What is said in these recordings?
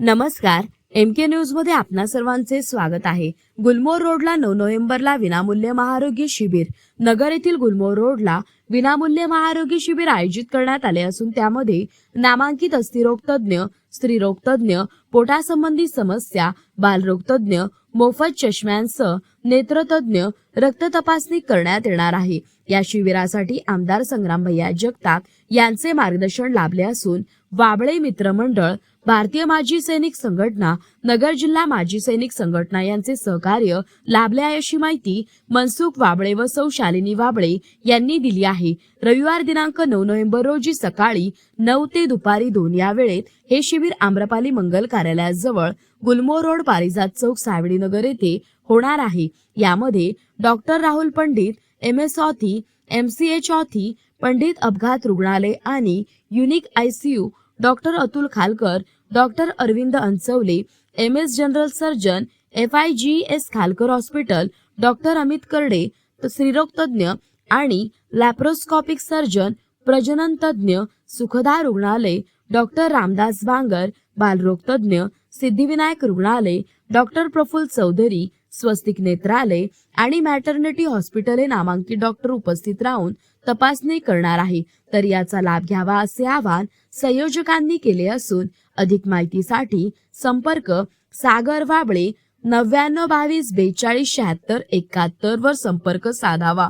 नमस्कार एम के न्यूजमध्ये आपणा सर्वांचे स्वागत आहे. गुलमोर रोडला नऊ नोव्हेंबरला विनामूल्य महारोगी शिबिर. नगर येथील गुलमोर रोडला विनामूल्य महारोगी शिबिर आयोजित करण्यात आले असून त्यामध्ये नामांकित अस्थिरोग तज्ज्ञ स्त्रीरोग तज्ज्ञ पोटासंबंधी समस्या बालरोग तज्ज्ञ मोफत चष्म्यांसह नेत्रतज्ञ रक्त तपासणी करण्यात येणार आहे. या शिबिरासाठी आमदार संग्राम भैया जगताप यांचे मार्गदर्शन लाभले असून वाबळे मित्रमंडळ भारतीय माजी सैनिक संघटना नगर जिल्हा माजी सैनिक संघटना यांचे सहकार्य लाभले आहे अशी माहिती मनसुख वाबळे व सौ शालिनी वाबळे यांनी दिली आहे. रविवार दिनांक नऊ नोव्हेंबर रोजी सकाळी नऊ ते दुपारी दोन या वेळेत हे शिबिर आम्रपाली मंगल कार्यालयाजवळ गुलमो रोड पारिजात चौक सावडी नगर येथे होणार आहे. यामध्ये doctor Rahul Pandit M S ortho M C H ortho Pandit अपघात रुग्णालय आणि unique ICU doctor Atul Khalkar doctor Arvind Anchawale M S general surgeon F I G S Khalkar hospital doctor Amit Karde त- स्त्रीरोग तज्ज्ञ आणि laparoscopic surgeon प्रजनन तज्ज्ञ सुखदा रुग्णालय डॉक्टर रामदास बांगर बालरोग तज्ज्ञ सिद्धिविनायक रुग्णालय डॉक्टर प्रफुल्ल चौधरी स्वस्तिक नेत्रालय आणि मॅटर्निटी हॉस्पिटल हे नामांकित डॉक्टर उपस्थित राहून तपासणी करणार आहे. तर याचा लाभ घ्यावा असे आवाहन संयोजकांनी केले असून अधिक माहितीसाठी संपर्क सागर वाबळे नव्याण्णव बावीस बेचाळीस शहात्तर एकाहत्तर वर संपर्क साधावा.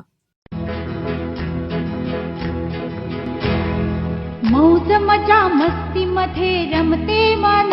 मौज मजा मस्ती मध्ये रमते मन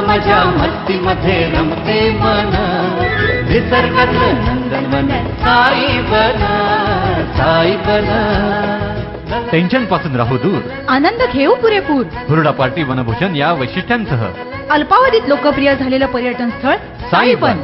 मौज मस्ती मध्ये रमते मन. निसर्गातलं नंदनवन साई बन साई बन. टेन्शनपासून राहू दूर. आनंद घेऊ पुरेपूर. हुरडा पार्टी वनभोजन या वैशिष्ट्यांसह. अल्पावधीत लोकप्रिय झालेलं पर्यटन स्थळ. साईबन